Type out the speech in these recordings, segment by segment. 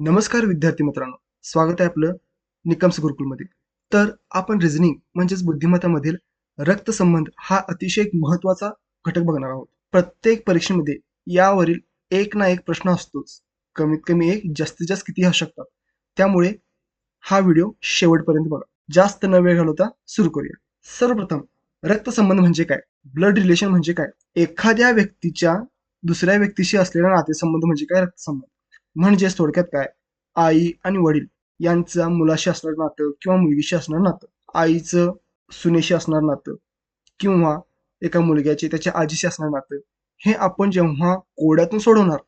नमस्कार विद्यार्थी मित्रांनो. स्वागत आहे आपलं निकम्स गुरुकुलमध्ये. तर आपण रिझनिंग म्हणजेच बुद्धिमत्तामधील रक्तसंबंध हा अतिशय एक महत्त्वाचा घटक बघणार आहोत. प्रत्येक परीक्षेमध्ये यावरील एक ना एक प्रश्न असतोच. कमीत कमी एक जास्तीत जास्त किती असू शकतात. त्यामुळे हा व्हिडिओ शेवटपर्यंत बघा. जास्त न वेळ घालवता सुरू करूया. सर्वप्रथम रक्तसंबंध म्हणजे काय? ब्लड रिलेशन म्हणजे काय? एखाद्या व्यक्तीच्या दुसऱ्या व्यक्तीशी असलेला नातेसंबंध म्हणजे काय रक्तसंबंध? म्हणजेच थोडक्यात काय? आई आणि वडील यांचा मुलाशी असणार नातं किंवा मुलगीशी असणार नातं. आईचं सुनेशी असणार नातं किंवा एका मुलग्याचे त्याच्या आजीशी असणार नातं. हे आपण जेव्हा कोड्यातून सोडवणार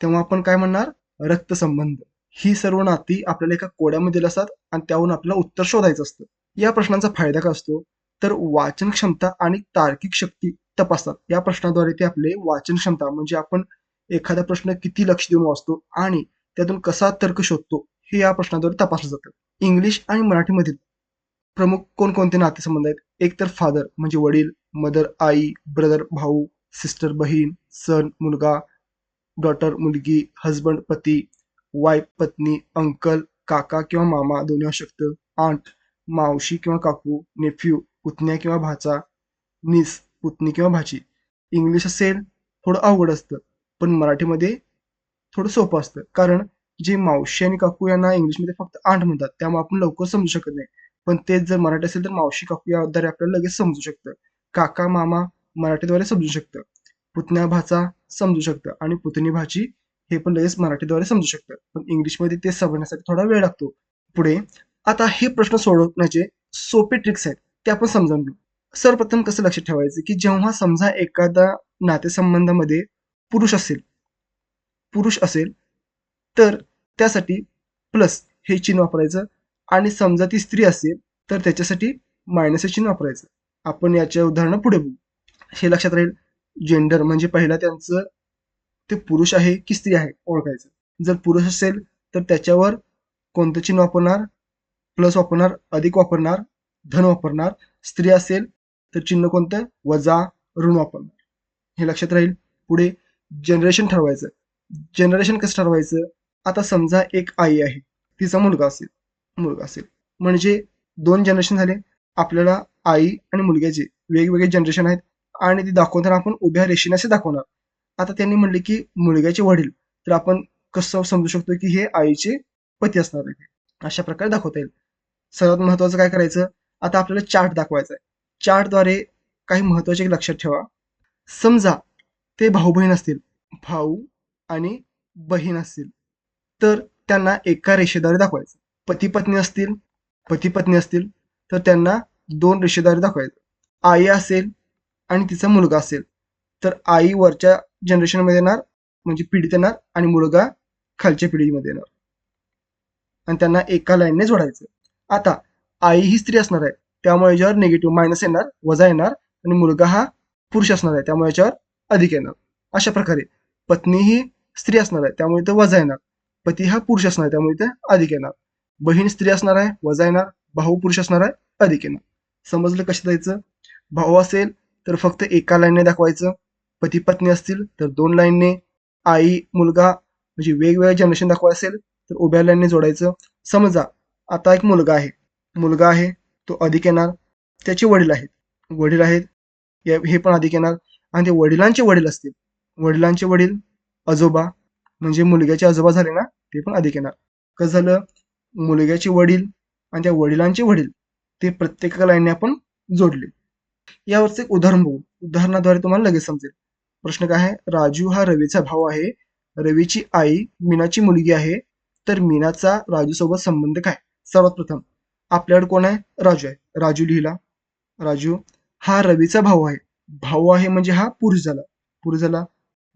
तेव्हा आपण काय म्हणणार? रक्तसंबंध. ही सर्व नाती आपल्याला एका कोड्यामध्ये असतात आणि त्याहून आपल्याला उत्तर शोधायचं असतं. या प्रश्नांचा फायदा काय असतो? तर वाचन क्षमता आणि तार्किक शक्ती तपासतात. या प्रश्नाद्वारे ते आपले वाचन क्षमता म्हणजे आपण एखादा प्रश्न किती लक्ष देऊन वाचतो आणि त्यातून कसा तर्क शोधतो हे या प्रश्नाद्वारे तपासलं जातं. इंग्लिश आणि मराठीमधील प्रमुख कोणकोणते नातेसंबंध आहेत? एक तर फादर म्हणजे वडील मदर आई ब्रदर भाऊ सिस्टर बहीण सन मुलगा डॉटर मुलगी हजबंड पती वाईफ पत्नी अंकल काका किंवा मामा दोन्ही असू शकतं आंट मावशी किंवा काकू नेफ्यू पुतण्या किंवा भाचा निस पुतणी किंवा भाची. इंग्लिश असेल थोडं अवघड असतं. पण मराठीमध्ये थोडं सोपं असतं. कारण जे मावशी आणि काकू यांना इंग्लिशमध्ये फक्त आंट म्हणतात त्यामुळे आपण लवकर समजू शकत नाही. पण तेच जर मराठी असेल तर मावशी काकू याद्वारे आपल्याला लगेच समजू शकतं. काका मामा मराठीद्वारे समजू शकतं. पुतण्या भाचा समजू शकतं. आणि पुतणी भाची हे पण लगेच मराठीद्वारे समजू शकतं. पण इंग्लिशमध्ये ते समजण्यासाठी थोडा वेळ लागतो. पुढे आता हे प्रश्न सोडवण्याचे सोपे ट्रिक्स आहेत ते आपण समजावून घेऊ. सर्वप्रथम कसं लक्षात ठेवायचं की जेव्हा समजा एखादा नातेसंबंधामध्ये पुरुष असेल. पुरुष असेल तर त्यासाठी प्लस हे चिन्ह वापरायचं. आणि समजा ती स्त्री असेल तर त्याच्यासाठी मायनस हे चिन्ह वापरायचं. आपण याच्या उदाहरणं पुढे बघू. हे लक्षात राहील जेंडर म्हणजे पहिला त्यांचं ते पुरुष आहे की स्त्री आहे ओळखायचं. जर पुरुष असेल तर त्याच्यावर कोणतं चिन्ह वापरणार? प्लस वापरणार अधिक वापरणार धन वापरणार. स्त्री असेल तर चिन्ह कोणतं? वजा ऋण वापरणार. हे लक्षात राहील. पुढे जनरेशन ठरवायचं. जनरेशन कसं ठरवायचं? आता समजा एक आई आहे. तिचा मुलगा असेल. मुलगा असेल. म्हणजे दोन जनरेशन झाले. आपल्याला आई आणि मुलग्याचे वेगवेगळे जनरेशन आहेत. आणि ती दाखवताना आपण उभ्या रेषेने असे दाखवणार. आता त्यांनी म्हणले की मुलग्याचे वडील. तर आपण कसं समजू शकतो की हे आईचे पती असणार आहे अशा प्रकारे दाखवता येईल. सर्वात महत्वाचं काय करायचं? आता आपल्याला चार्ट दाखवायचा आहे. चार्टद्वारे काही महत्त्वाचे लक्षात ठेवा. समजा ते भाऊ बहीण असतील भाऊ आणि बहीण असतील तर त्यांना एका रेषेद्वारे दाखवायचं. पती पत्नी असतील पती पत्नी असतील तर त्यांना दोन रेषेद्वारे दाखवायचं. आई असेल आणि तिचा मुलगा असेल तर आई वरच्या जनरेशनमध्ये येणार म्हणजे पिढीत येणार आणि मुलगा खालच्या पिढीमध्ये येणार. आणि त्यांना एका लाईनने जोडायचं आता आई ही स्त्री असणार आहे त्यामुळे याच्यावर निगेटिव्ह मायनस येणार वजा येणार आणि मुलगा हा पुरुष असणार आहे त्यामुळे याच्यावर अधिक येणार. अशा प्रकारे. पत्नी ही स्त्री असणार आहे त्यामुळे ते वजा येणार. पती हा पुरुष असणार आहे त्यामुळे ते अधिक येणार. बहीण स्त्री असणार आहे वजा येणार. भाऊ पुरुष असणार आहे अधिक येणार. समजलं कसं जायचं? भाऊ असेल तर फक्त एका लाईनने दाखवायचं. पती पत्नी असतील तर दोन लाईनने. आई मुलगा म्हणजे वेगवेगळ्या जनरेशन दाखवाय असेल तर उभ्या लाईनने जोडायचं. समजा आता एक मुलगा आहे. मुलगा आहे तो अधिक येणार. त्याचे वडील आहेत. वडील आहेत या- हे पण अधिक येणार. आणि ते वडिलांचे वडील असतील. वडिलांचे वडील आजोबा म्हणजे मुलग्याचे आजोबा झाले ना ते पण अधिक येणार कसं झालं? मुलग्याचे वडील आणि त्या वडिलांचे वडील ते प्रत्येका लाईनने आपण जोडले. यावरचं एक उदाहरण बघू. उदाहरणाद्वारे तुम्हाला लगेच समजेल. प्रश्न काय आहे? राजू हा रवीचा भाऊ आहे. रवीची आई मीनाची मुलगी आहे. तर मीनाचा राजू सोबत संबंध काय? सर्वात प्रथम आपल्याकडे कोण आहे? राजू आहे. राजू लिहिला. राजू हा रवीचा भाऊ आहे. भाऊ आहे म्हणजे हा पुरुष झाला पुरुष झाला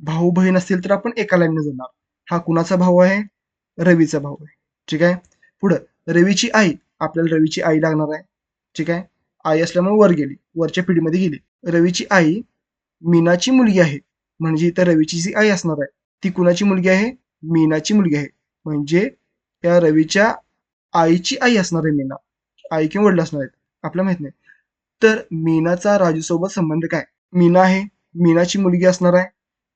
भाऊ बहीण असतील तर आपण एका लाईनने जोडणार. हा कुणाचा भाऊ आहे? रवीचा भाऊ आहे. ठीक आहे? पुढं रवीची आई आपल्याला रवीची आई लागणार आहे. ठीक आहे? आई असल्यामुळे वर गेली. वरच्या पिढीमध्ये गेली. रवीची आई मीनाची मुलगी आहे. म्हणजे इथं रवीची जी आई असणार आहे ती कुणाची मुलगी आहे? मीनाची मुलगी आहे. म्हणजे त्या रवीच्या आईची आई असणार आहे मीना. आई किंवा वडील असणार आहेत. आपल्याला माहीत नाही. तर मीनाचा राजूसोबत संबंध काय? मीना आहे मीनाची मुलगी असणार आहे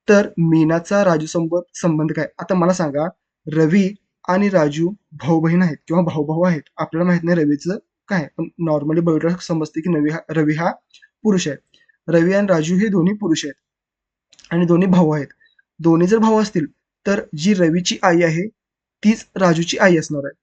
तर मीनाचा राजूसोबत संबंध काय? आता मला सांगा रवी आणि राजू भाऊ बहीण आहेत किंवा भाऊ भाऊ आहेत आपल्याला माहीत नाही रवीचं काय पण नॉर्मली बघितलं समजते की नवी हा रवी हा पुरुष आहे. रवी आणि राजू हे दोन्ही पुरुष आहेत आणि दोन्ही भाऊ आहेत. दोन्ही जर भाऊ असतील तर जी रवीची आई आहे तीच राजूची आई असणार आहे.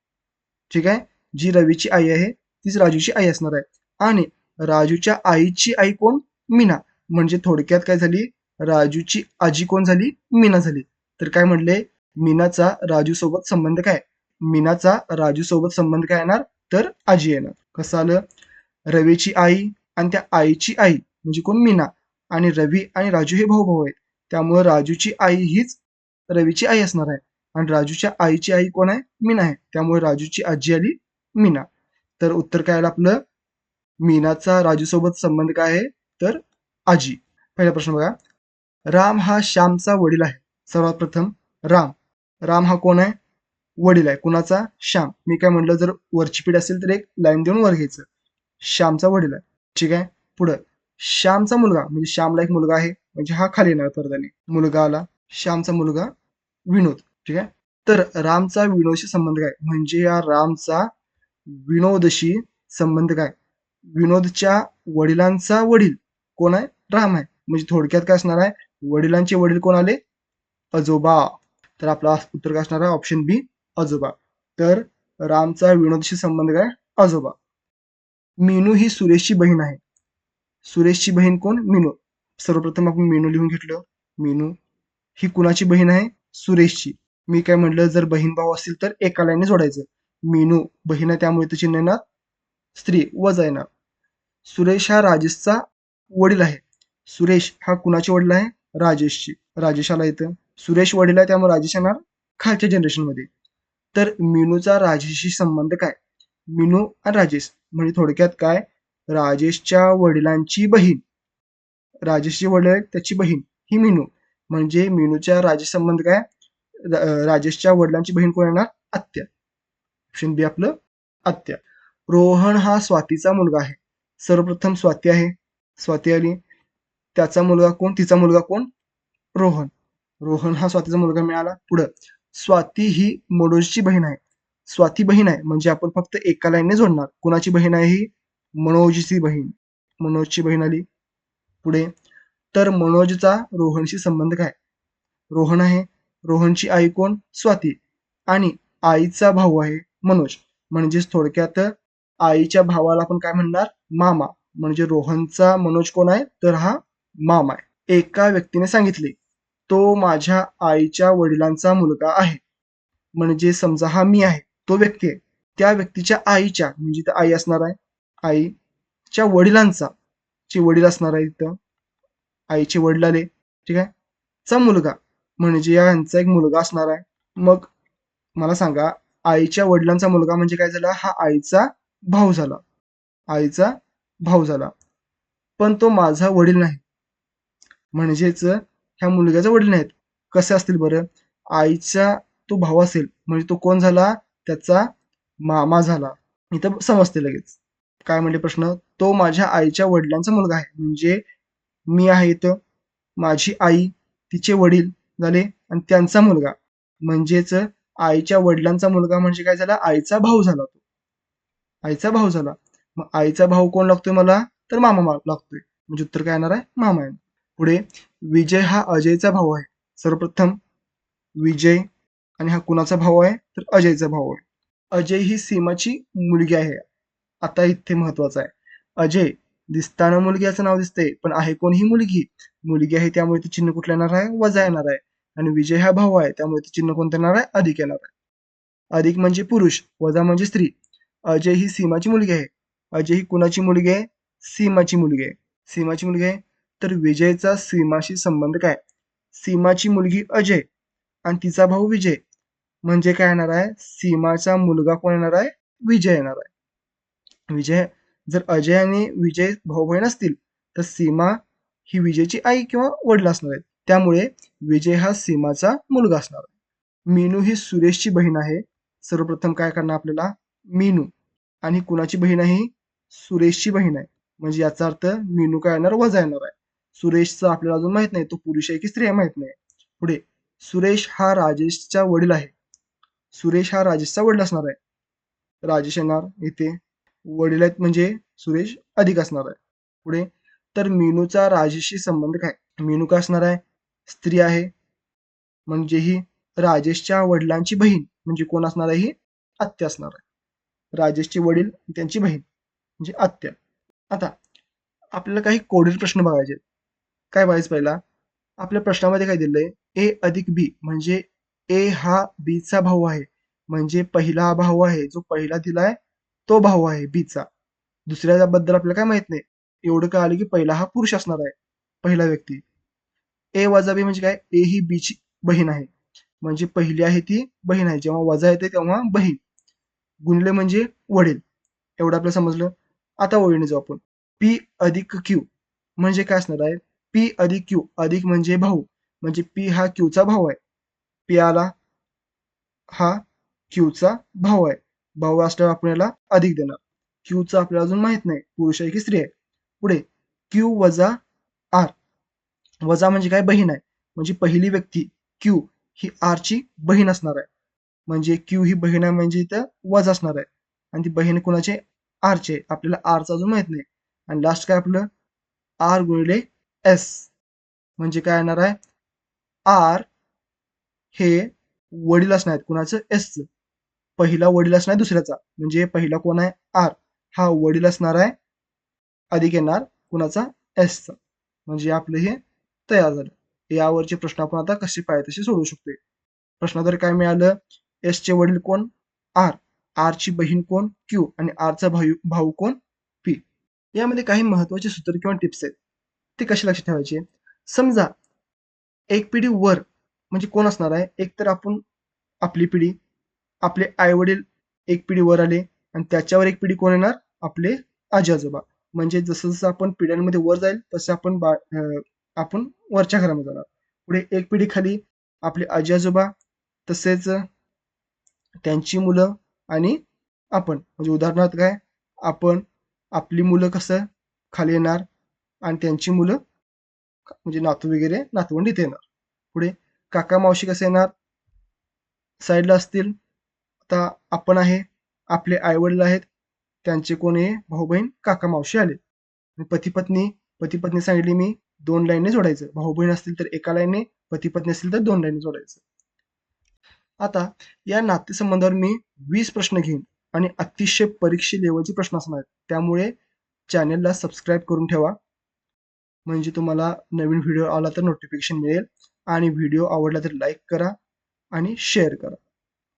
ठीक आहे? जी रवीची आई आहे तीच राजूची आई असणार आहे. आणि राजूच्या आईची आई कोण? मीना. म्हणजे थोडक्यात काय झाली? राजूची आजी कोण झाली? मीना झाली. तर काय म्हणले मीनाचा राजू सोबत संबंध काय? मीनाचा राजू सोबत संबंध काय येणार? तर आजी येणार. कसं आलं? रवीची आई आणि त्या आईची आई म्हणजे कोण? मीना. आणि रवी आणि राजू हे भाऊ भाऊ आहेत. त्यामुळे राजूची आई हीच रवीची आई असणार आहे. आणि राजूच्या आईची आई कोण आहे? मीना आहे. त्यामुळे राजूची आजी आली मीना. तर उत्तर काय आलं आपलं? मीनाचा राजूसोबत संबंध काय आहे? तर आजी. पहिला प्रश्न बघा. राम हा श्यामचा वडील आहे. सर्वात प्रथम राम. राम हा कोण आहे? वडील आहे. कुणाचा? श्याम. मी काय म्हणलं जर वरची पीठ असेल तर एक लाईन देऊन वर घ्यायचं. श्यामचा वडील आहे. ठीक आहे? पुढं. श्यामचा मुलगा म्हणजे श्यामला एक मुलगा आहे. म्हणजे हा खाली येणार परदाने. मुलगा आला. श्यामचा मुलगा विनोद. ठीक आहे? तर रामचा विनोदशी संबंध काय? म्हणजे या रामचा विनोदशी संबंध काय? विनोदच्या वडिलांचा वडील. कोण आहे? राम आहे. म्हणजे थोडक्यात काय असणार आहे? वडिलांचे वडील कोण आले? अजोबा तर आपला उत्तर काय असणार आहे? ऑप्शन बी आजोबा. तर रामचा विनोदशी संबंध काय? आजोबा. मीनू ही सुरेशची बहीण आहे. सुरेशची बहीण कोण? मीनू. सर्वप्रथम आपण मीनू लिहून घेतलं. मीनू ही कुणाची बहीण आहे? सुरेशची. मी काय म्हटलं? जर बहीण भाऊ असतील तर एका लाईनने जोडायचं. मीनू बहीण आहे त्यामुळे चिन्ह येणार स्त्री व येणार सुरेश हा राजेशचा वडील आहे. सुरेश हा कुणाचे वडील आहे? राजेशची. राजेशाला येतं. सुरेश वडील आहे त्यामुळे राजेश येणार खालच्या जनरेशनमध्ये तर मीनूचा राजेशशी संबंध काय? मीनू आणि राजेश. म्हणजे थोडक्यात काय? राजेशच्या वडिलांची बहीण. राजेशची वडील आहेत त्याची बहीण ही मीनू. म्हणजे मीनूच्या राजेश संबंध काय? राजेशच्या वडिलांची बहीण कोण येणार? आत्या. ऑप्शन बी आपलं आत्या. रोहन हा स्वातीचा मुलगा आहे. सर्वप्रथम स्वाती आहे. स्वाती आली त्याचा मुलगा कोण? तिचा मुलगा कोण? रोहन. रोहन हा स्वातीचा मुलगा मिळाला पुढं. स्वाती ही मनोजची बहीण आहे. स्वाती बहीण आहे म्हणजे आपण फक्त एका लाईनने जोडणार. कुणाची बहीण आहे ही? मनोजची बहीण. मनोजची बहीण आली पुढे. तर मनोजचा रोहनशी संबंध काय? रोहन आहे. रोहनची आई कोण? स्वाती. आणि आईचा भाऊ आहे मनोज. म्हणजेच थोडक्यात आईच्या भावाला आपण काय म्हणणार? मामा. म्हणजे रोहनचा मनोज कोण आहे? तर हा मामा आहे. एका व्यक्तीने सांगितले तो माझ्या आईच्या वडिलांचा मुलगा आहे. म्हणजे समजा हा मी आहे तो व्यक्ती आहे. त्या व्यक्तीच्या आईच्या म्हणजे तर आई असणार आहे. आईच्या वडिलांचा. चे वडील असणार आहे इथं. आईचे वडील आले ठीक आहे? चा मुलगा. म्हणजे यांचा एक मुलगा असणार आहे. मग मला सांगा आईच्या वडिलांचा मुलगा म्हणजे काय झाला? हा आईचा भाऊ झाला. आईचा भाऊ झाला. पण तो माझा वडील नाही. म्हणजेच ह्या मुलग्याचा वडील नाहीत. कसे असतील बरं? आईचा तो भाऊ असेल म्हणजे तो कोण झाला? त्याचा मामा झाला. इथं समजते लगेच. काय म्हणजे प्रश्न? तो माझ्या आईच्या वडिलांचा मुलगा आहे. म्हणजे मी आहे इथं. माझी आई तिचे वडील झाले आणि त्यांचा मुलगा. म्हणजेच आईच्या वडिलांचा मुलगा म्हणजे काय झाला? आईचा भाऊ झाला आईचा भाऊ झाला. मग आईचा भाऊ कोण लागतोय मला? तर मामा लागतोय. म्हणजे उत्तर काय येणार आहे? मामा आहे पुढे विजय हा अजयचा भाऊ आहे. सर्वप्रथम विजय आणि हा कुणाचा भाऊ आहे? तर अजयचा भाऊ आहे. अजय ही सीमाची मुलगी आहे. आता इथे महत्वाचं आहे. अजय दिसताना मुलगी असं नाव दिसतंय पण आहे कोण ही मुलगी? मुलगी आहे त्यामुळे ते चिन्ह कुठलं येणार आहे? वजा येणार आहे. आणि विजय हा भाऊ आहे त्यामुळे ते चिन्ह कोणतं येणार आहे? अधिक येणार आहे. अधिक म्हणजे पुरुष वजा म्हणजे स्त्री. अजय ही सीमाची मुलगी आहे. अजय ही कुणाची मुलगी आहे? सीमाची मुलगी आहे. सीमाची मुलगी आहे. तर विजयचा सीमाशी संबंध काय? सीमाची मुलगी अजय आणि तिचा भाऊ विजय. म्हणजे काय येणार आहे? सीमाचा मुलगा कोण येणार आहे? विजय येणार आहे. विजय जर अजय आणि विजय भाऊ बहीण असतील तर सीमा ही विजयची आई किंवा वडील असणार आहेत. त्यामुळे विजय हा सीमाचा मुलगा असणार आहे. मीनू ही सुरेशची बहीण आहे. सर्वप्रथम काय करणार आपल्याला? मीनू. आणि कुणाची बहीण आहे? सुरेशची बहीण आहे. म्हणजे याचा अर्थ मीनू काय येणार? वजा येणार आहे. सुरेशचा आपल्याला अजून माहीत नाही. तो पुरुष आहे की स्त्री आहे माहीत नाही. पुढे. सुरेश हा राजेशचा वडील आहे. सुरेश हा राजेशचा वडील असणार आहे. राजेश येणार इथे. वडील आहेत म्हणजे सुरेश अधिक असणार आहे. पुढे. तर मीनूचा राजेशशी संबंध काय? मीनू काय असणार आहे? स्त्री आहे. म्हणजे ही राजेशच्या वडिलांची बहीण. म्हणजे कोण असणार आहे? ही आत्या असणार आहे. राजेशचे वडील त्यांची बहीण म्हणजे आत्या. आता आपल्याला काही कोडील प्रश्न बघायचे काय बघायचं पहिला? आपल्या प्रश्नामध्ये काय दिलंय? ए अधिक बी म्हणजे ए हा बीचा भाऊ आहे. म्हणजे पहिला भाऊ आहे जो पहिला दिलाय तो भाऊ आहे बीचा दुसऱ्या बद्दल आपल्याला काय माहीत नाही. एवढं काय आलं की पहिला हा पुरुष असणार आहे पहिला व्यक्ती. ए वजा बी म्हणजे काय? ए ही बीची बहीण आहे. म्हणजे पहिली आहे ती बहीण आहे. जेव्हा वजा येते तेव्हा बहीण. गुणले म्हणजे वडील. एवढं आपलं समजलं? आता ओळीने जाऊ आपण. पी अधिक क्यू म्हणजे काय असणार आहे? पी अधिक क्यू अधिक म्हणजे भाऊ. म्हणजे पी हा क्यूचा भाऊ आहे. पी आला हा क्यूचा भाऊ आहे. भाऊ असल्यावर आपल्याला अधिक देणार. क्यूचा आपल्याला अजून माहीत नाही. पुरुष आहे की स्त्री आहे. पुढे क्यू वजा आर वजा म्हणजे काय? बहीण आहे. म्हणजे पहिली व्यक्ती क्यू ही आर ची बहीण असणार आहे. म्हणजे क्यू ही बहीण आहे म्हणजे इथं वज असणार आहे. आणि ती बहीण कोणाचे आरचे आपल्याला आरचं अजून माहीत नाही. आणि लास्ट काय आपलं? आर गुणिले एस म्हणजे काय येणार आहे? आर हे वडील असणार आहेत. कुणाचं? एसचं पहिला वडील असणार आहे दुसऱ्याचा. म्हणजे पहिला कोण आहे? आर हा वडील असणार आहे. अधिक येणार कुणाचा? एसचा म्हणजे आपलं हे तयार झालं. यावरचे प्रश्न आपण आता कसे पाहिजे तसे सोडवू शकतो प्रश्नाद्वारे काय मिळालं एस चे वडील कोण? आर आर ची बहीण कोण? क्यू आणि आरचा भाऊ भाऊ कोण? पी यामध्ये काही महत्त्वाचे सूत्र किंवा टिप्स आहेत. ते कसे लक्षात ठेवायचे? समजा एक पिढी वर म्हणजे कोण असणार आहे? एक तर आपण आपली पिढी आपले आई वडील एक पिढी वर आले आणि त्याच्यावर एक पिढी कोण येणार? आपले आजी आजोबा म्हणजे जसं जसं आपण पिढ्यांमध्ये वर जाईल तसे आपण बा आपण वरच्या घरामध्ये जाणार. पुढे एक पिढी खाली आपले आजी आजोबा तसेच त्यांची मुलं आणि आपण. म्हणजे उदाहरणार्थ काय? आपण आपली मुलं कसं खाली येणार आणि त्यांची मुलं म्हणजे नातू वगैरे नातवंड इथे येणार. पुढे काका मावशी कसे येणार? साईडला असतील. आता आपण आहे आपले आईवडील आहेत. त्यांचे कोणी भाऊ बहीण काका मावशी आले. पती पत्नी पती पत्नी सांगितली मी दोन लाईनने जोडायचं. भाऊ बहीण असतील तर एका लाईनने पती पत्नी असतील तर दोन लाईनने जोडायचं. आता या नातेसंबंधावर मी वीस प्रश्न घेईन आणि अतिशय परीक्षे लेवलचे प्रश्न असणार आहेत. त्यामुळे चॅनेलला सबस्क्राईब करून ठेवा. म्हणजे तुम्हाला नवीन व्हिडिओ आला तर नोटिफिकेशन मिळेल आणि व्हिडिओ आवडला तर लाईक करा आणि शेअर करा.